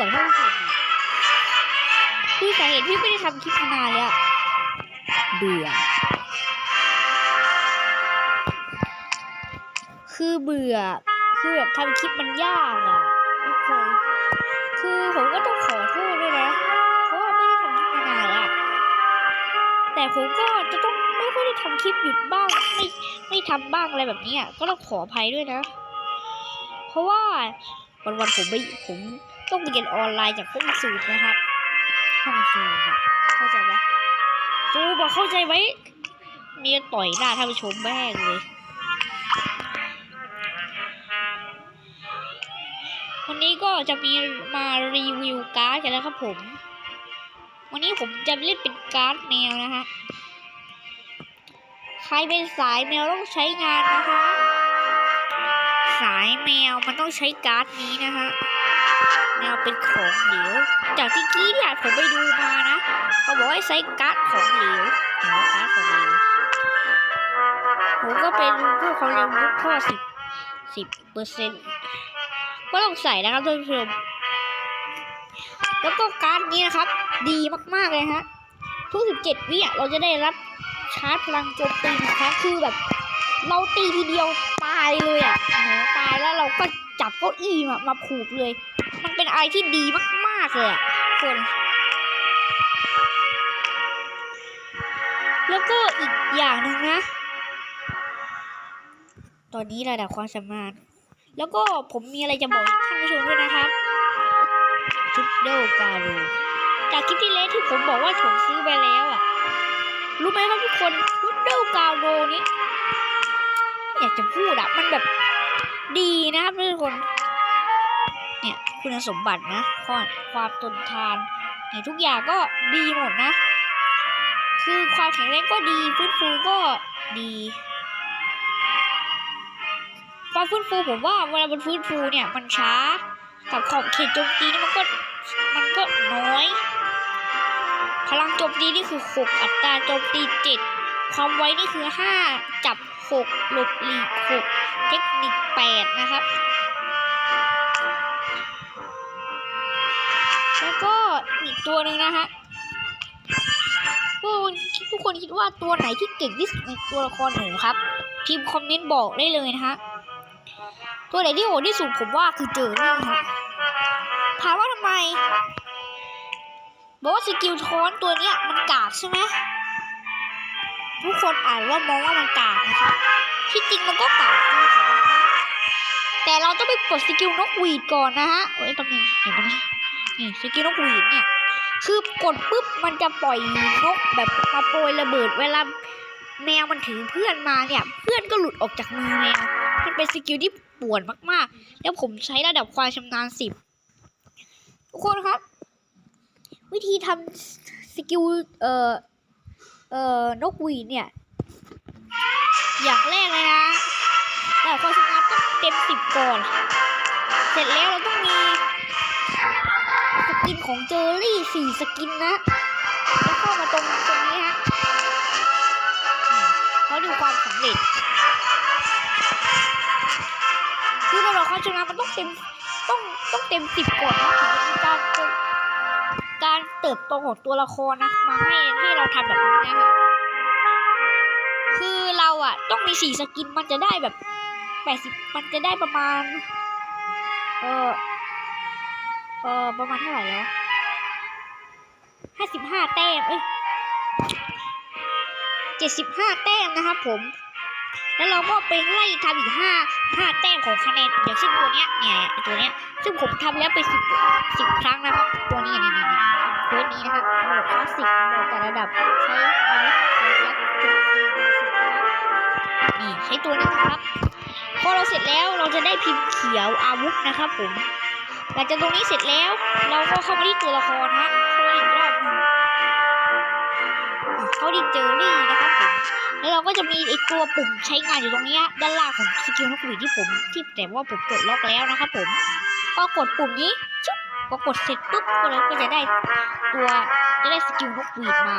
กับท่านผู้ชมอะคือสาเหตุที่ไม่ได้ทำคลิปมานานแล้วเบื่อ คือเบื่อ คือแบบทำคลิปมันยากอะทุกคนคือผมก็ต้องขอโทษด้วยนะ เพราะว่าไม่ได้ทำคลิปมานานละแต่ผมก็จะต้องไม่ค่อยได้ทำคลิปหยุดบ้าง ไม่ไม่ทำบ้างอะไรแบบนี้อะ ก็ต้องขออภัยด้วยนะ เพราะว่าวันวันๆผมไม่ผม ต้องเรียนออนไลน์จากห้องสูตรนะครับห้องสูตรอะเข้าใจไหมซูบอกเข้าใจไหมเมียต่อยหน้าท่านผู้ชมแม่งเลยวันนี้ก็จะมีมารีวิวการ์ดกันแล้วครับผม วันนี้ผมจะเล่นเป็นการ์ดแมวนะฮะใครเป็นสายแมวต้องใช้งานนะคะ สายแมวมันต้องใช้การ์ดนี้นะฮะ แมวเป็นของเหลว จากที่กี้เนี่ยผมไปดูมานะ เขาบอกให้ใช้การ์ดของเหลวเห็นว่าการ์ดของเหลวผมก็ไปดูพวกความเร็วมุกข้อสิบสิบเปอร์เซ็นต์ก็ต้องใส่นะครับท่านผู้ชม แล้วก็การ์ดนี้นะครับ ดีมากๆเลยฮะ ทุกสิบเจ็ดวิอะเราจะได้รับชาร์จพลังโจมตีนึ่งครั้งคือแบบ เราตีทีเดียวตายเลยอะหนูตายแล้วเราก็จับเก้าอี้มามาผูกเลย มันเป็นอะไรที่ดีมากๆเลยอะคนแล้วก็อีกอย่างหนึ่งนะ ตอนนี้ระดับความสามารถ แล้วก็ผมมีอะไรจะบอกท่านผู้ชมด้วยนะครับชุดเดลกาโรจากคลิปที่แล้วที่ผมบอกว่าผมซื้อไปแล้วอะ รู้ไหมครับทุกคนชุดเดลกาโรนี้อยากจะพูดอะมันแบบดีนะครับทุกคน คุณสมบัตินะข้อความทนทานเนี่ยทุกอย่างก็ดีหมดนะ คือความแข็งแรงก็ดีฟื้นฟูก็ดีความฟื้นฟูผมว่าเวลามันฟื้นฟูเนี่ยมันช้ากับขอบเขตโจมตีนี่มันก็มันก็น้อย พลังโจมตีนี่คือหกอัตราโจมตีเจ็ดความไวนี่คือห้าจับหกหลบหลีกหกเทคนิคแปดนะครับ ตัวหนึ่งนะฮะทุกคนคิดว่าตัวไหนที่เก่งที่สุดในตัวละครหนูครับ พิมพ์คอมเมนต์บอกได้เลยนะฮะตัวไหนที่โหดที่สุดผมว่าคือเจอรี่ฮะถามว่าทำไมบอกว่าสกิลท้อนตัวเนี้ยมันกากใช่ไหมทุกคนอ่านว่ามองว่ามันกากนะครับที่จริงมันก็กากแต่เราต้องไปกดสกิลนกหวีดก่อนนะฮะเอ้ยแป๊บนึงเดี๋ยวมันนี่สกิลนกหวีดเนี่ย คือกดปุ๊บมันจะปล่อยนกแบบมาโปรยระเบิดเวลาแมวมันถือเพื่อนมาเนี่ย เพื่อนก็หลุดออกจากมือแมวมันเป็นสกิลที่ปวดมากๆ แล้วผมใช้ระดับความชำนาญสิบทุกคนครับ วิธีทำสกิลเอ่อเอ่อนกหวีเนี่ย อย่างแรกเลยนะระดับความชำนาญต้องเต็มสิบก่อน เสร็จแล้วเราต้องมี กินของเจอรี่สี่สกินนะแล้วเข้ามาตรงตรงนี้ฮะเขาดูความสำเร็จ คือเระดับควาชนาญมันต้องเต็มต้องต้องเต็มสิบก่อนนะถึงจะมีการการเติบโตของตัวละครนะมาให้ให้เราทำแบบนี้นะฮะคือเราอะต้องมีสี่สกินมันจะได้แบบแปดสิบมันจะได้ประมาณ เออ เออประมาณเท่าไหร่แล้วห้าสิบห้าแต้ม เอ้ยเจ็ดสิบห้าแต้มนะครับผม แล้วเราก็ไปไล่ทำอีกห้าห้าแต้มของคะแนนอย่างเช่นตัวเนี้ย เนี่ยตัวเนี้ย ซึ่งผมทำแล้วไปสิบสิบครั้งนะครับ ตัวนี้เนี่นี่นี่ยเควสนี้นะครับโหมดคลาสสิกโหมดแต่ระดับใช้อาวุธระยะโจมตีเป็นสิบครั้งนี่ใช้ตัวนี้นะครับ พอเราเสร็จแล้วเราจะได้พิมพ์เขียวอาวุธนะครับผม หลังจากตรงนี้เสร็จแล้ว เราก็เข้ามาที่ตัวละครฮะเข้ามาอีกรอบหนึ่งเข้าที่เจอรี่นะครับผมแล้วเราก็จะมีไอตัวปุ่มใช้งานอยู่ตรงนี้ด้านล่างของสกิลนกหวีดที่ผมที่แต่ว่าผมกดล็อกแล้วนะครับผมก็กดปุ่มนี้ชุบก็กดเสร็จปุ๊บก็เลยก็จะได้ตัวจะได้สกิลนกหวีดมา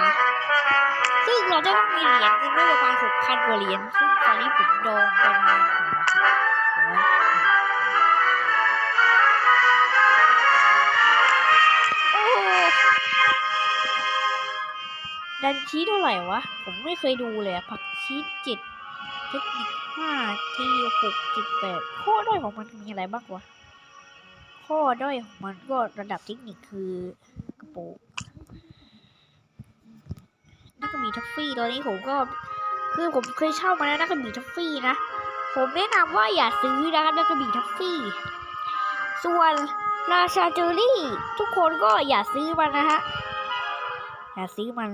ซึ่งเราจะต้องมีเหรียญเงินด้วยประมาณหกพันกว่าเหรียญซึ่งตอนนี้ผมดองประมาณ ดันชีเท่าไหร่วะ ผมไม่เคยดูเลยผักชีเจ็ดเทคนิคห้าทีหกจิตแปดข้อด้อยของมันมีอะไรบ้างวะ ข้อด้อยของมันก็ระดับเทคนิคคือกระโปรงนักกระบี่ทัฟฟี่ตอนนี้ผมก็คือผมเคยเช่ามาแล้วนักกระบี่ทัฟฟี่นะ ผมแนะนำว่าอย่าซื้อนะครับนักกระบี่ทัฟฟี่ ส่วนราชาเจอรี่ ทุกคนก็อย่าซื้อมันนะฮะ อย่าซื้อมัน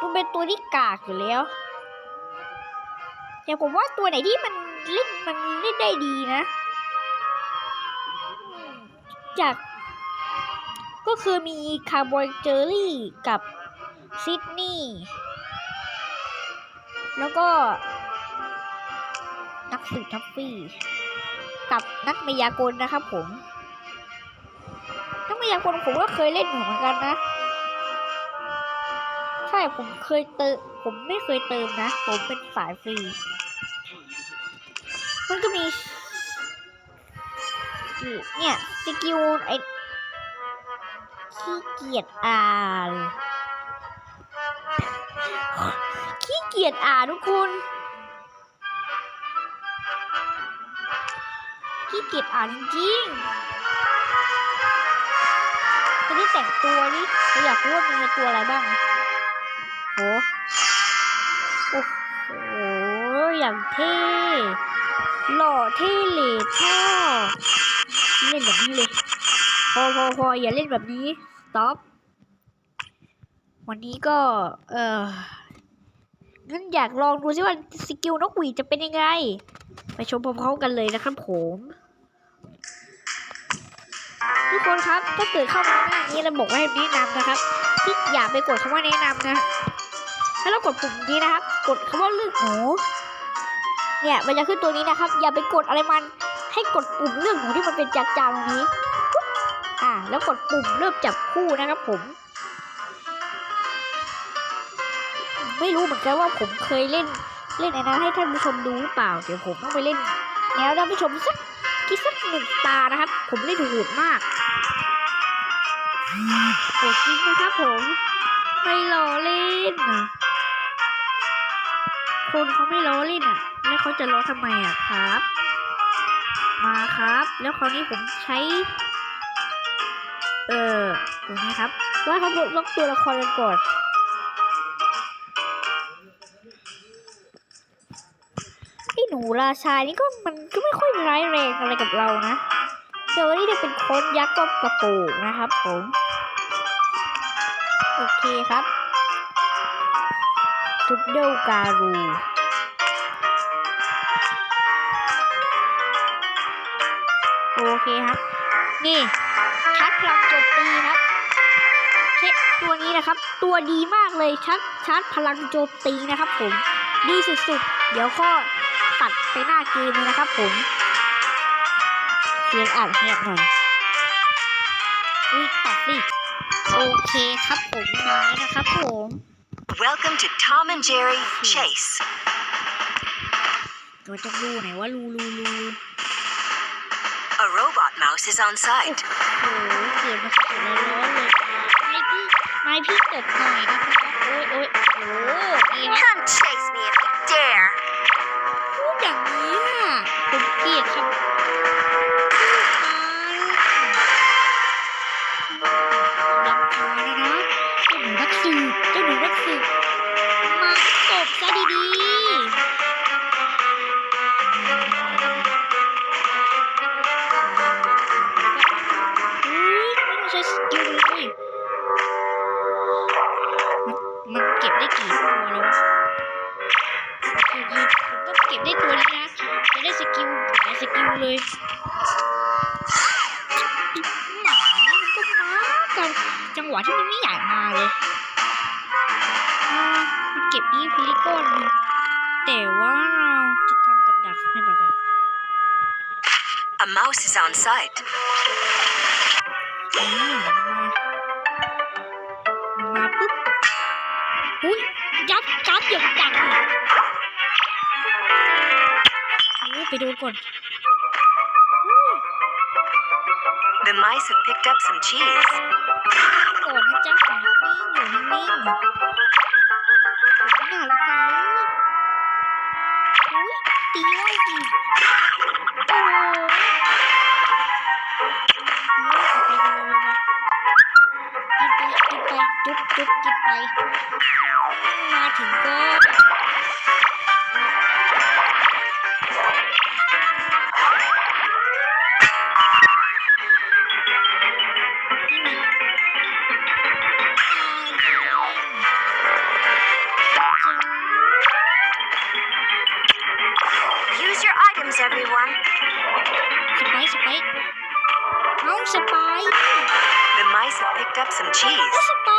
มันเป็นตัวที่กากอยู่แล้วแต่ผมว่าตัวไหนที่มันเล่นมันเล่นได้ดีนะ จาก ก็คือมีคาร์บอยเจอรี่กับซิดนีย์แล้วก็ นักสืบทัฟฟี่ กับนักมายากลนะครับผม นักมายากลผมก็เคยเล่นอยู่เหมือนกันนะ ช่ผมเคยเติมผมไม่เคยเติมนะ ผมเป็นสายฟรี มันก็มีเนี่ยสกิลไอ้ขี้เกียจอ่านขี้เกียจอ่านทุกคนขี้เกียจอ่านจริงๆจะได้แต่งตัวนี่เราอยากรู้ว่ามีตัวอะไรบ้าง โหโอ้โห อย่างเท่ หล่อเท่เหล่ท่อเล่นแบบนี้เลย พอพอพออย่าเล่นแบบนี้ stop วันนี้ก็ เอองั้นอยากลองดูซิว่าสกิลนกหวีจะเป็นยังไง ไปชมพร้อมๆกันเลยนะครับผมทุกคนครับถ้าเกิดเข้ามาหน้านี้ราบอกว่าให้แนะนำนะครับที่อย่าไปกดคำว่าแนะนำนะาเรากดปุ่มนี้นะครับ กดคำว่าเลือกหนูเนี่ยมันจะขึ้นตัวนี้นะครับ อย่าไปกดอะไรมัน ให้กดปุ่มเลือกหนูที่มันเป็นจานๆตรงนี้อ่า แล้วกดปุ่มเริ่มจับคู่นะครับผม ไม่รู้เหมือนกันว่าผมเคยเล่นเล่นไอ้นั้นให้ท่านผู้ชมดูหรือเปล่า เดี๋ยวผมต้องไปเล่นแล้วท่านผู้ชมสักคิดสักหนึ่งตานะครับ ผมเล่นโหดมากโหดจริงนะครับผม ไม่ล้อเล่นนะ คนเขาไม่ล้อเล่นอะ แล้วเขาจะล้อทำไมอะครับ มาครับ แล้วคราวนี้ผมใช้ เออตัวนี้ครับว่าเขาล็อกตัวละครกันก่อนไอ้หนูราชานี่ก็มันก็ไม่ค่อยร้ายแรงอะไรกับเรานะเจอนี่จะเป็นคนยักษ์ก็กระโปรงนะครับผม โอเคครับ ทุดเดิลการูโอเคครับ นี่ชัดพลังโจมตีครับเช็ตัวนี้นะครับ ตัวดีมากเลยชัดชาร์จพลังโจมตีนะครับผม ดีสุดๆ เดี๋ยวก็ตัดไปหน้าเกมเลยนะครับผมเสียงอ่านแหบหน่อยอุ้ยตัดสิโอเคครับผมนี้นะครับผม Welcome to Tom and Jerry Chase. ตัวจะรูไหนว่ารูรูรู A robot mouse is on site. โอ้โหเกิดมาสดๆร้อนๆเลยไม่พี่ไม่พี่ตกหน่อยนะครับโอ้ยโอ้ยโอ้โหนี่ครับ Come chase me if you dare. พูดอย่างนี้อะผมเกลียดคำ สืบเจ้าหนูนักสืบมาตบซะดี ไปโดนก่อน The mice have picked up some cheese. ก่อนนะจ๊ะอยู่นิ่งๆอยู่นิ่งๆผมไม่น่ารักกันเลยอุ้ยตีเราอีกโอ้ยกินไปกินไปจุ๊บจุ๊บกินไป มาถึงก็ up some cheese.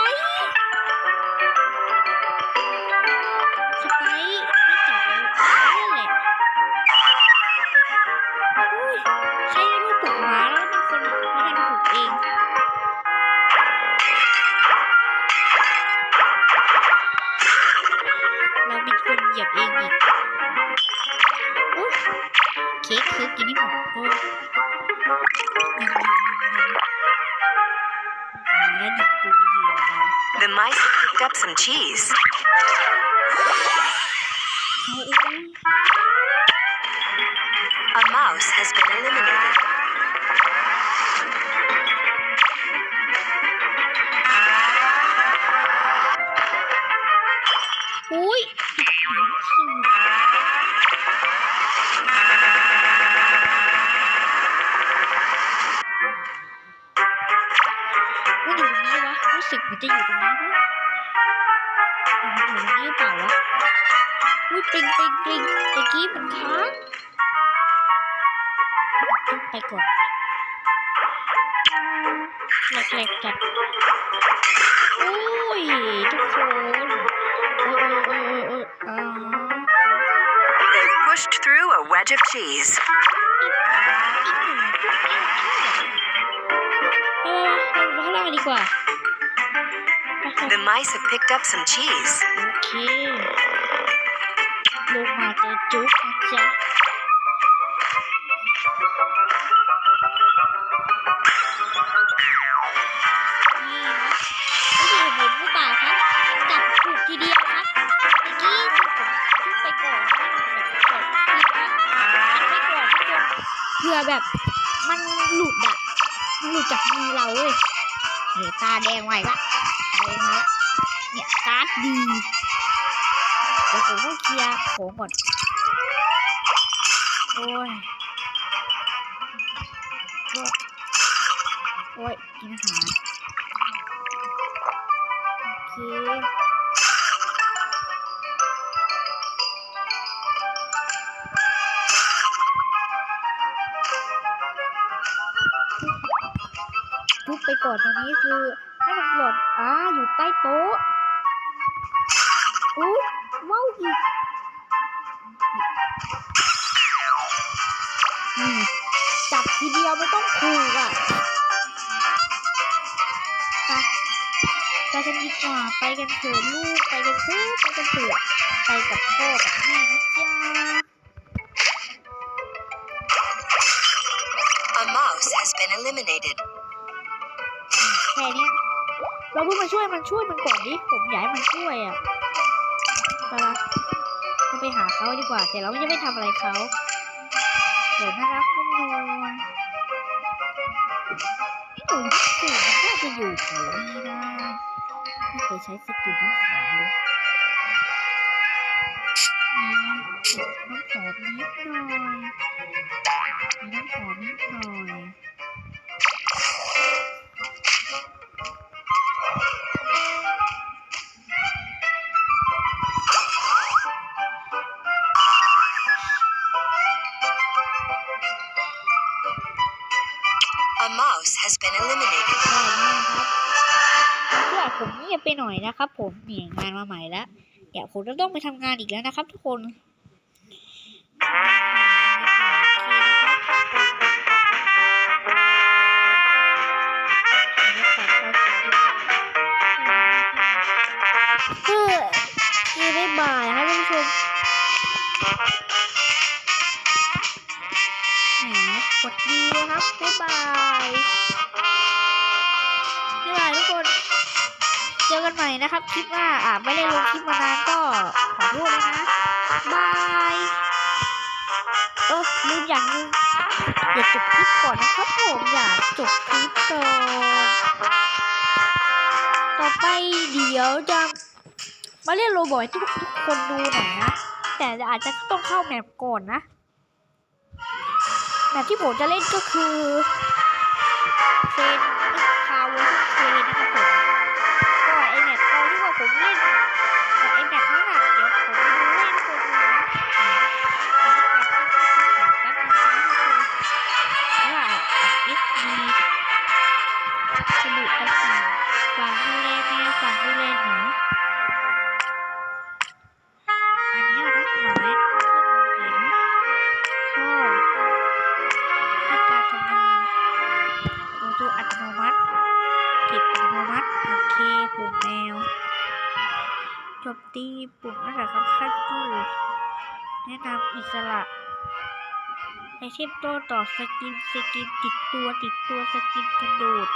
The mice have picked up some cheese. เอาอุ้ย A mouse has been eliminated. ปริงปริงปริงตะกี้มันค้างไปก่อนแหลกๆจัดโอ้ยทุกคนโอ้ยโอ้ยโอ้ยโอ้ยอ่า They've pushed through a wedge of cheese. อีกหนึ่งไปไปไปข้างล่างดีกว่าไปไป The mice have picked up some cheese. โอเค ลงมาเจอจุ๊บนะจ๊ะนี่นะนี่คือผมผู้บ่าวครับ จับถูกทีเดียวครับเมื่อกี้คือผมจุ๊บไปก่อนให้มันแบบกดนี่นะอัดไปก่อนทุกคนเผื่อแบบมันหลุดอะมันหลุดจากมือเราเว้ยเฮ้ยตาแดงไว้ละตาแดงมาละเนี่ยการ์ดดี เดี๋ยวผมต้องเคลียร์ของก่อน โอ้ย โอ้ยกินหาโอเคทุบไปก่อนตรงนี้คือให้มันหล่นอ่าอยู่ใต้โต๊ะอุ้ ว้าวอีกนี่จับทีเดียวไม่ต้องคูอะไปไปกันดีกว่าไปกันเถอะลูกไปกันเถอะไปกันเถอะไปกับพ่อกับแม่นะจ๊ะ A mouse has been eliminated. แค่เนี้ยเราเพิ่งมาช่วยมันช่วยมันก่อนดิผมอยากให้มันช่วยอะ ไปละเราไปหาเขาดีกว่า แต่เราไม่จะไม่ทำอะไรเขาเดี๋ยวน่ารักนุ่มนวลนี่หนูสูงน่าจะอยู่แถวนี้นะไม่เคยใช้สกิลน้ำหอมเลยมีน้ำหอมนิดหน่อยน้ำหอมนิดหน่อย เพื่อผมเงียบไปหน่อยนะครับผมนี่งานมาใหม่แล้วเดี๋ยวผมจะต้องไปทำงานอีกแล้วนะครับ ทุกคนเออโอเคบ๊ายบายนะท่านผู้ชมแหมกดดีนะครับบ๊ายบาย จอกันใหม่นะครับ คลิปหน้าอะไม่ได้ลงคลิปมานานก็ขอโทษเลยนะบายเออลืมอย่างนึงอย่าจบคลิปก่อนนะครับผมอย่าจบคลิปก่อนต่อไปเดี๋ยวจะมาเล่นโรบอททุกทุกคนดูหน่อยนะแต่อาจจะต้องเข้าแมปก่อนนะแมปที่ผมจะเล่นก็คือเทรน ตีปุ่มนั่นแหละครับขั้นต้นแนะนำอิสระไอเทมโต้ต่อสกินสกินติดตัวติดตัวสกินกระโดด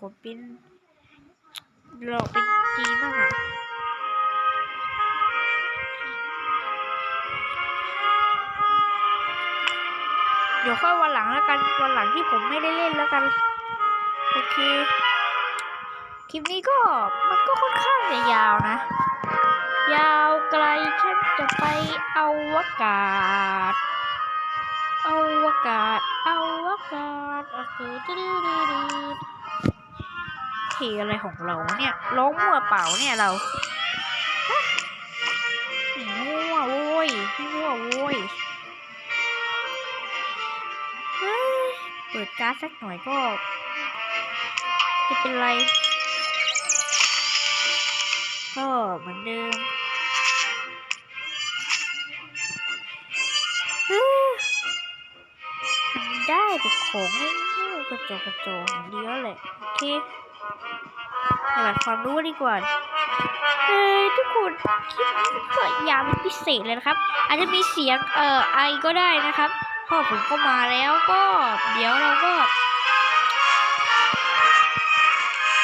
กดเป็นหลอกเป็นจีนบ้างอะเดี๋ยวค่อยวันหลังแล้วกัน วันหลังที่ผมไม่ได้เล่นแล้วกัน โอเค คลิปนี้ก็มันก็ค่อนข้างจะยาวนะ ยาวไกลฉันจะไปเอาวกาศเอาวกาศเอาวกาศโอเคดื้อดื้อ อเพลงอะไรของเราเนี่ยร้องมั่วเปล่าเนี่ยเราฮะมั่วโว้ยมั่วโว้ยเฮ้ยเปิดการ์ดสักหน่อยก็ จะเป็นไร ก็เหมือนเดิมเอ้อมันได้แต่ของโง่กระจกกระจกเดียวแหละโอเค สลัดความรู้ดีกว่าเฮ้ยทุกคนคลิปนี้มันก็ยาวเป็นพิเศษเลยนะครับ อาจจะมีเสียงเอ่อไอก็ได้นะครับพ่อผมก็มาแล้วก็เดี๋ยวเราก็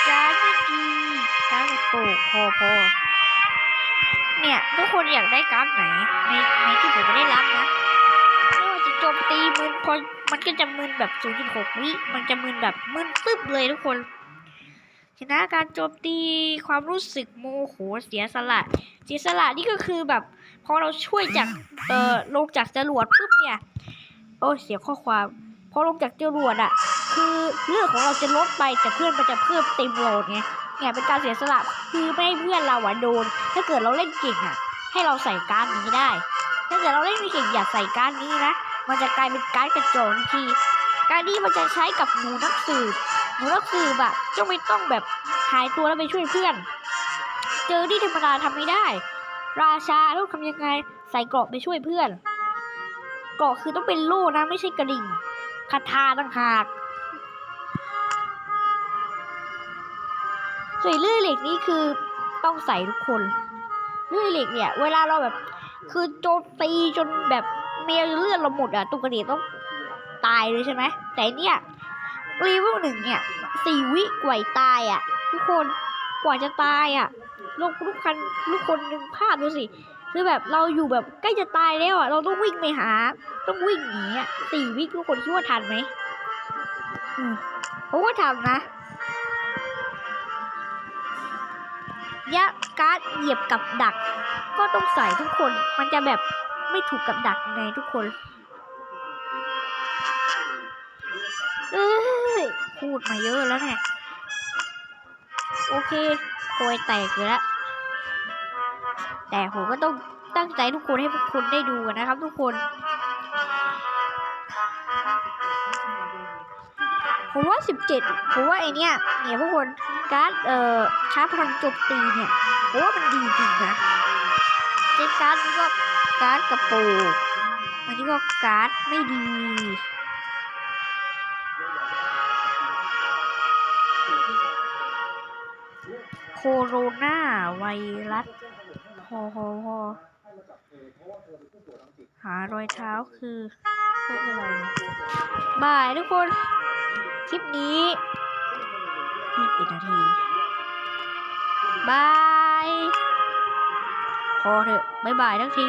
การดไม่ดีการดโปรพอพอเนี่ยทุกคนอยากได้การ์ดไหนในในที่ผมไม่ได้รับนะไม่ว่าจะโจมตีมึนพอมันก็จะมึนแบบ 0.6 วิมันจะมึนแบบมึนตึ๊บเลยทุกคน ชนะการโจมตีความรู้สึกโมโหเสียสละเสียสละนี่ก็คือแบบพอเราช่วยจากเอ่อลงจากจรวดปุ๊บเนี่ยโอ้ยเสียข้อความพอลงจากจรวดอะคือเลือดของเราจะลดไปแต่เพื่อนมันจะเพิ่มเต็มโหลดไงเนี่ยเป็นการเสียสละคือไม่ให้เพื่อนเราอะโดน ถ้าเกิดเราเล่นเก่งอะให้เราใส่การดนี้ได้ ถ้าเกิดเราเล่นไม่เก่งอย่าใส่การดนี้นะมันจะกลายเป็นการดกระโจนทีการดนี้มันจะใช้กับหนูนักสืบ หนูนักสืบอะจะไม่ต้องแบบหายตัวแล้วไปช่วยเพื่อน เจอที่ธรรมดาทำไม่ได้ ราชาต้องทำยังไงใส่เกราะไปช่วยเพื่อน เกราะคือต้องเป็นโล่นะไม่ใช่กระดิ่งคาถาต่างหากส่วนเลื่อยเหล็กนี่คือต้องใส่ทุกคนเลื่อยเหล็กเนี่ย เวลาเราแบบ คือโจมตีจนแบบเมียเลือดเราหมดอะตุกกระเดีต้องตายเลยใช่ไหมแต่เนี่ย รีวิวหนึ่งเนี่ยสี่วิกว่าตายอะทุกคนกว่าจะตายอะลงทุกคันทุกคนหนึ่งภาพดูสิคือแบบเราอยู่แบบใกล้จะตายแล้วอะเราต้องวิ่งไปหา ต้องวิ่งหนีอะสี่วิทุกคนคิดว่าทันไหมอืมผมก็ทำนะยะการ์ดเหยียบกับดัก ก็ต้องใส่ทุกคนมันจะแบบไม่ถูกกับดักไงทุกคน พูดมาเยอะแล้วเนี่ย โอเคโคยแตกอยู่แล้ว แต่ผมก็ต้องตั้งใจทุกคนให้ทุกคนได้ดูนนะครับ ทุกคน ผมว่า 17ผมว่าไอเนี้ยเนี่ยพวกคนการ์ดเอ่อชาร์จพลังโจมตีเนี่ยผมว่ามันดีจริงนะเจการ์ดนี่ก็การ์ดกระโปรงอันนี้ก็การ์ดไม่ดี โคโรนาไวรัสฮอฮโฮหารอยเท้าคือพวกอะไรบายทุกคน คลิปนี้21นาทีบาย พอเถอะบายบายทั้งที